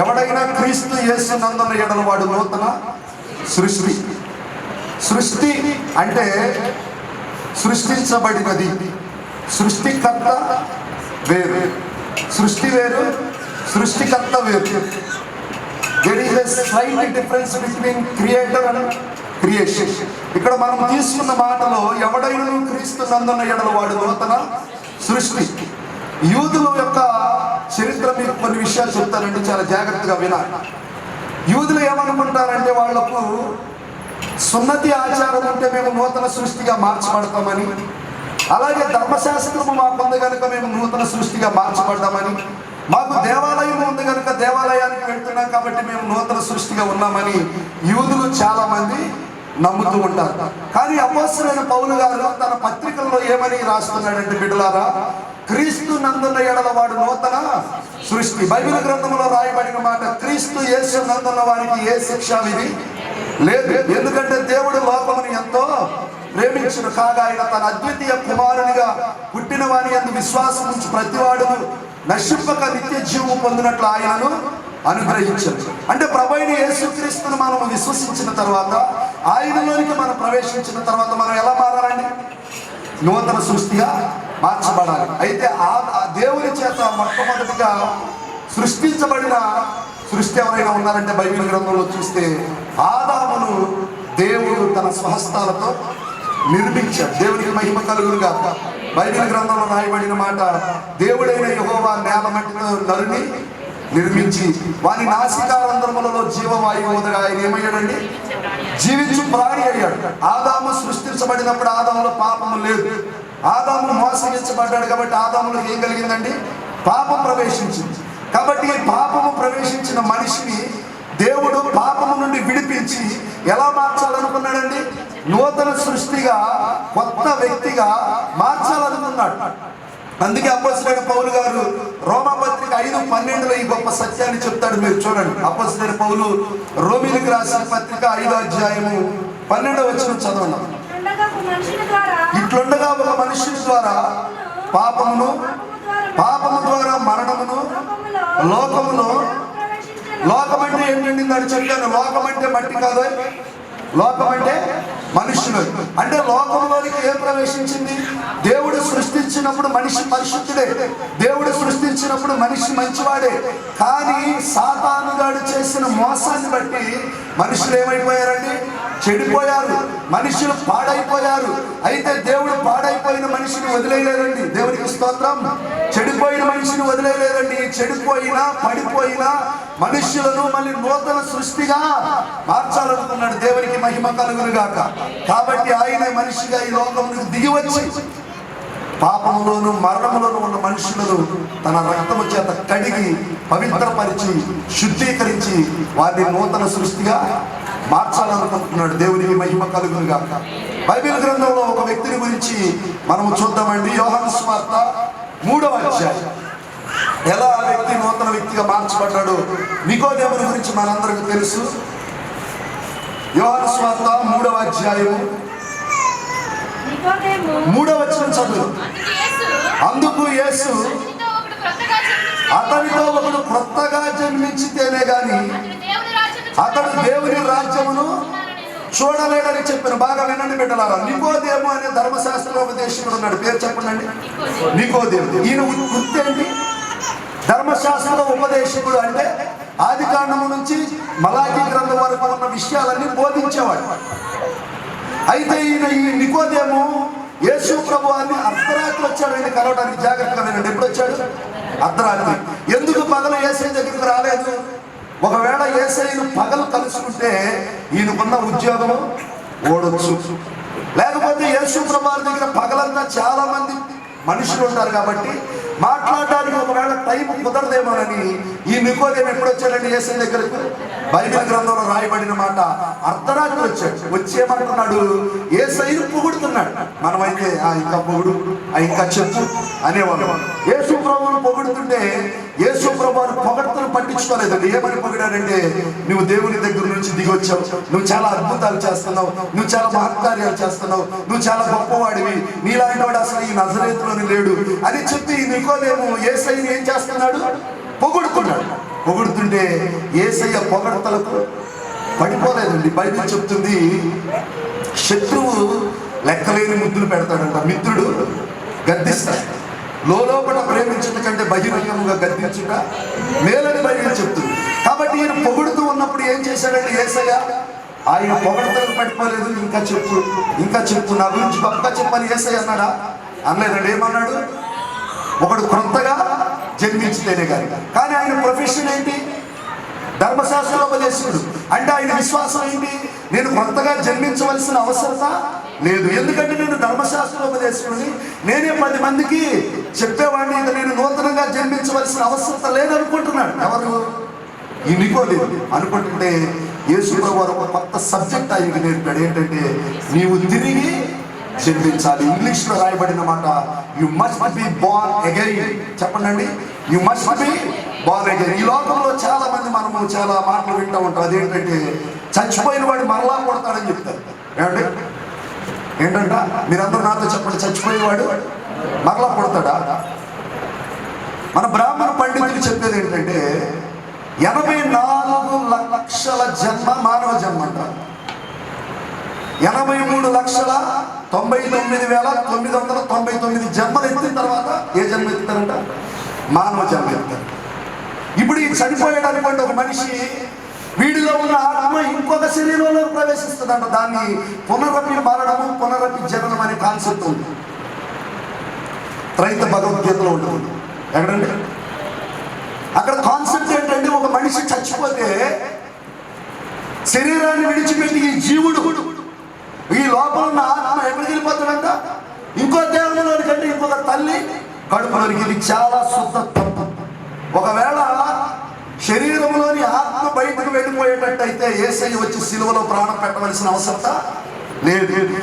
ఎవడైనా క్రీస్తు యేసు ఎడల వాడు నూతన సృష్టి. సృష్టి అంటే సృష్టించబడినది. సృష్టికర్త వేరు. సృష్టి వేరు సృష్టికర్త వేరు. There is a slight difference between creator and creation ఇక్కడ మనం తీసుకున్న మాటలో ఎవడైనా క్రీస్తు నందున ఎడల వాడు నూతన సృష్టి. యూదుల యొక్క చరిత్ర మీకు కొన్ని విషయాలు చెప్తానండి చాలా జాగ్రత్తగా వినాలి. యూదులు ఏమనుకుంటారంటే వాళ్ళకు సున్నతి ఆచారం ఉంటే మేము నూతన సృష్టిగా మార్చబడతామని అలాగే ధర్మశాస్త్రము మాకుంది కనుక మేము నూతన సృష్టిగా మార్చబడ్డామని మాకు దేవాలయం ఉంది కనుక దేవాలయానికి వెళ్తున్నాం కాబట్టి మేము నూతన సృష్టిగా ఉన్నామని యూదులు చాలా మంది నమ్ముతూ ఉంటారు. కానీ అపోసరైన పౌలు గారు తన పత్రికల్లో ఏమని రాస్తున్నాడంటే బిడ్డలారా క్రీస్తు నందున్న ఎడల వాడు నూతన సృష్టి. బైబిల్ గ్రంథంలో రాయబడిన మాట క్రీస్తు యేసు నందున్న వారికి ఏ శిక్ష విధి లేదు. ఎందుకంటే దేవుడు లోపమని ఎంతో ప్రేమించిన. కాగా ఆయన తన అద్వితీయ కుమారునిగా పుట్టిన వారి అందు విశ్వాసం ఉంచి ప్రతివాడు నశింపక నిత్య జీవము పొందినట్లు ఆయనను అనుగ్రహించారు అంటే ప్రభైన యేసుక్రీస్తును మనం విశ్వసించిన తర్వాత ఆయనలోనికి మనం ప్రవేశించిన తర్వాత మనం ఎలా మారాలండి? నూతన సృష్టిగా మార్చబడాలి. అయితే ఆ దేవుని చేత మొట్టమొదటిగా సృష్టించబడిన సృష్టి ఎవరైనా ఉన్నారంటే బైబిల్ గ్రంథంలో చూస్తే ఆదామును దేవుడు తన స్వహస్తాలతో నిర్మించాడు. దేవునికి మహిమ కలుగునుగా. బైబిల్ గ్రంథంలో రాయబడిన మాట దేవుడైన యహోవా నేల మట్టితో నరుని నిర్మించి వారి నాసికారంధ్రములలో జీవవాయువు వదగా ఆయన ఏమయ్యాడండి? జీవించు ప్రాణి అయ్యాడు. ఆదాము సృష్టించబడినప్పుడు ఆదాములో పాపము లేదు. ఆదాము మోసగించబడ్డాడు కాబట్టి ఆదాములకు ఏం కలిగిందండి? పాపం ప్రవేశించింది. కాబట్టి ఈ పాపము ప్రవేశించిన మనిషిని దేవుడు పాపము నుండి విడిపించి ఎలా మార్చాలనుకున్నాడండి? నూతన సృష్టిగా కొత్త వ్యక్తిగా మార్చాలనుకున్నాడు. అందుకే అప్పసులైన పౌలు గారు రోమపత్రిక ఐదు పన్నెండులో ఈ గొప్ప సత్యాన్ని చెప్తాడు. మీరు చూడండి. అప్పసులైన పౌలు రోమిలకు రాసిన పత్రిక ఐదో అధ్యాయము పన్నెండవ వచ్చిన చదవండి ఉండగా ఒక మనుషుని ద్వారా ఇట్లుండగా ఒక మనిషి ద్వారా పాపమును పాపము ద్వారా మరణమును లోకమును లోకం అంటే ఏంటండి దాన్ని చెప్పాను. లోకం అంటే మట్టి కాదు. లోకం అంటే మనుషులు. అంటే లోకంలోనికి ఏం ప్రవేశించింది? దేవుడు సృష్టించినప్పుడు మనిషి పరిశుద్ధుడే. దేవుడు సృష్టించినప్పుడు మనిషి మంచివాడే. కానీ సాతానుగాడు చేసిన మోసాన్ని బట్టి మనుషులు ఏమైపోయారండి? చెడిపోయారు. మనుషులు పాడైపోయారు. అయితే దేవుడు పాడైపోయిన మనిషిని వదిలేయలేదండి. దేవునికి స్తోత్రం. చెడిపోయిన మనిషిని వదిలేయలేదండి. చెడిపోయినా పడిపోయినా మనుష్యులను మళ్ళీ నూతన సృష్టిగా మార్చాలనుకున్నాడు. దేవునికి మహిమ కలుగునుగాక. కాబట్టి ఆయనే మనిషిగా ఈ లోకంలో దిగి వచ్చి పాపంలోను మరణంలోను ఉన్న మనుషులను తన రక్తము చేత కడిగి పవిత్రపరిచి శుద్ధీకరించి వారిని నూతన సృష్టిగా మార్చాలనుకుంటున్నాడు దేవునికి మహిమ కలుగునుగా బైబిల్ గ్రంథంలో ఒక వ్యక్తిని గురించి మనము చూద్దామండి. యోహాను స్వార్త మూడవ అధ్యాయం. ఎలా ఆ వ్యక్తి నూతన వ్యక్తిగా మార్చబడ్డాడు నికోదేవుని గురించి మనందరికీ తెలుసు. యోహాను స్వార్త మూడవ అధ్యాయము. మూడవ వచ్చిన చదువు. అందుకు యేసు అతనితో ఒకడు క్రొత్తగా జన్మించితేనే గాని అతడు దేవుని రాజ్యము చూడలేడని చెప్పిన బాగా వినండి బిడ్డలారా? నికోదేము అనే ధర్మశాస్త్రోపదేశకుడు ఉన్నాడు. పేరు చెప్పండి నికోదేము. ఈయన గుర్తేంటి ధర్మశాస్త్ర ఉపదేశకుడు అంటే ఆది కాండము నుంచి మలాఖీ గ్రంథం వరకు ఉన్న విషయాలన్నీ బోధించేవాడు. అయితే ఈయన ఈ నికోదేము యేసు ప్రభు అని అర్ధరాత్రి వచ్చాడండి కలవడానికి జాగ్రత్తగా వినండి. ఎప్పుడు వచ్చాడు అర్ధరాత్రి. ఎందుకు పగలు ఏసే దగ్గరికి రాలేదు? ఒకవేళ ఏసైను పగలు కలుసుకుంటే ఈయనకున్న ఉద్యోగము ఓడొచ్చు. లేకపోతే యేసు ప్రభావి దగ్గర పగలంతా చాలా మంది మనుషులు ఉంటారు కాబట్టి మాట్లాడడానికి ఒకవేళ టైం కుదరదేమోనని ఈ నికోదేం ఎప్పుడు వచ్చాడండి ఏసై దగ్గరకు? బైబిల్ గ్రంథంలో రాయబడిన మాట అర్ధరాత్రి వచ్చాడు. వచ్చేమంటున్నాడు ఏ ఏసైను పొగుడుతున్నాడు. మనమైతే "ఆ, ఇంకా పొగుడు "ఆ, ఇంకా చెప్పు అనేవాడు యేసు ప్రభువును పొగుడుతుంటే యేసు ప్రభువును పొగడ్తలు పట్టించుకోలేదండి. ఏమని పొగిడాడంటే నువ్వు దేవుని దగ్గర నుంచి దిగి వచ్చావు. నువ్వు చాలా అద్భుతాలు చేస్తున్నావు. నువ్వు చాలా మహత్కార్యాలు చేస్తున్నావు. నువ్వు చాలా గొప్పవాడివి. నీలాంటి అసలు ఈ నజరేతులోని లేడు. అని చెప్పి నికోలేము ఏసైని ఏం చేస్తున్నాడు? పొగుడుతున్నాడు. పొగుడుతుంటే ఏసయ్య పొగడతలకు పడిపోలేదండి. బైబిల్ చెప్తుంది శత్రువు లెక్కలేని ముద్దులు పెడతాడంట. మిత్రుడు గద్దిస్తాడు. లోపల ప్రేమించుట కంటే బహిరంగముగా గద్దించుట మేలని బైబిల్ చెప్తుంది. కాబట్టి ఈయన పొగుడుతూ ఉన్నప్పుడు ఏం చేశాడండి ఏసయ్య? ఆయన పొగడతలు పట్టుకోలేదు ఇంకా చెప్పు ఇంకా చెప్పు. నా గురించి గొప్పగా చెప్పని ఏసై అన్నాడా? అనలేదండి. ఏమన్నాడు? ఒకడు క్రొత్తగా జన్మించితేనే కానీ కానీ ఆయన ప్రొఫెషన్ ఏంటి? ధర్మశాస్త్రోపదేశకుడు అంటే ఆయన విశ్వాసం ఏంటి? నేను కొత్తగా జన్మించవలసిన అవసరత లేదు. ఎందుకంటే నేను ధర్మశాస్త్రోపదేశకుడిని నేనే పది మందికి చెప్పేవాడిని. ఇక నేను నూతనంగా జన్మించవలసిన అవసరత లేదనుకుంటున్నాడు. ఎవరు? ఈ నికోలేదు అనుకుంటుంటే యేసుప్రభు వారు ఒక కొత్త సబ్జెక్ట్ ఆయనకి నేర్పాడు. ఏంటంటే నీవు తిరిగి జన్మించాలి. ఇంగ్లీష్లో రాయబడిన మాట you must be born again చెప్పండి you must be born again ఈ లోకంలో చాలా మంది మనము చాలా మాటలు వింటూ ఉంటాం. అదేంటంటే చచ్చిపోయిన వాడు మరలా కొడతాడని చెప్తారు. ఏమండి? ఏంటంట? మీరందరూ నాతో చెప్పండి. చచ్చిపోయేవాడు మరలా కొడతాడా మన బ్రాహ్మణ పండితులు చెప్పేది ఏంటంటే ఎనభై నాలుగు లక్షల జన్మ మానవ జన్మ అంటారు. ఎనభై మూడు లక్షల తొంభై తొమ్మిది వేల తొమ్మిది వందల తొంభై తొమ్మిది జన్మలు ఎత్తిన తర్వాత ఏ జన్మ ఎత్తుతారంట? మానవ జన్మ ఎత్తారు. ఇప్పుడు ఈ చనిపోయాడు అనుకోండి ఒక మనిషి వీడిలో ఉన్న ఆత్మ ఇంకొక శరీరంలో ప్రవేశిస్తుందంట. దాన్ని పునరపి మరణము పునరపి జననం అనే కాన్సెప్ట్ ఉంది. రైతు భగవద్గీతలో ఉంటుంది. ఎక్కడండి? ఒక మనిషి చచ్చిపోతే శరీరాన్ని విడిచిపెట్టి ఈ జీవుడు ఈ లోపల ఉన్న ఆత్మ ఎక్కడికి వెళ్ళిపోతాడంట? ఇంకో దేవునిలోని కంటే ఇంకొక తల్లి కడుపులోనికి ఇది చాలా శుద్ధ తప్పు ఒకవేళ శరీరంలోని ఆత్మ బయటకు వెళ్ళిపోయేటట్టయితే ఏసై వచ్చి సిలువలో ప్రాణం పెట్టవలసిన అవసరత లేదు.